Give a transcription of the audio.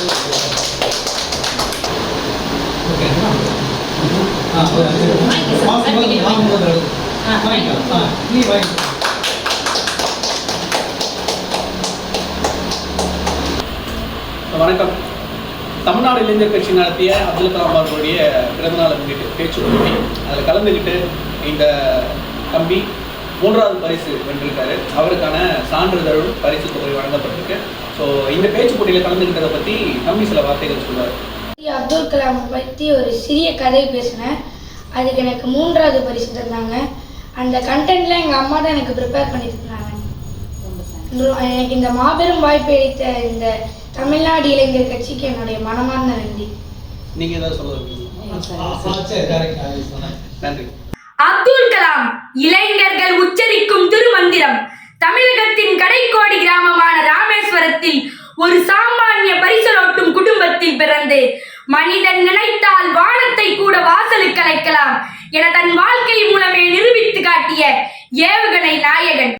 வணக்கம். தமிழ்நாடு இளைஞர் கட்சி நடத்திய அப்துல் கலாம் அவர்களுடைய பிறந்தநாளை முன்னிட்டு பேச்சு போட்டி. அதில் கலந்துக்கிட்டு இந்த தம்பி மூன்றாவது பரிசு வென்றிருக்காரு. அவருக்கான சான்றிதழும் பரிசு தொகை வழங்கப்பட்டிருக்கு. ஸோ இந்த பேச்சு போட்டியில் கலந்துக்கிட்டதை பற்றி தம்பி சில வார்த்தைகள் சொல்லுவார் அப்துல் கலாம் பற்றி ஒரு சிறிய கதை பேசினேன். அதுக்கு எனக்கு மூன்றாவது பரிசு தந்தாங்க. அந்த கண்டென்ட்ல எங்கள் அம்மா தான் எனக்கு ப்ரிப்பேர் பண்ணி தந்தாங்க. எனக்கு இந்த மாபெரும் வாய்ப்பை அளித்த இந்த தமிழ்நாடு இளைஞர் கட்சிக்கு என்னுடைய மனமார்ந்த நன்றி. ஏதாவது சொன்னேன். நன்றி. அப்துல் கலாம் இளைஞர்கள் உச்சரிக்கும் திருமந்திரம். காருண்ய பரிசலோட்டும் குடும்பத்தில் பிறந்து மனிதன் நினைத்தால் வானத்தை கூட வாசலுக்கு அழைக்கலாம் என தன் வாழ்க்கை மூலமே நிரூபித்து காட்டிய ஏவுகணை நாயகன்.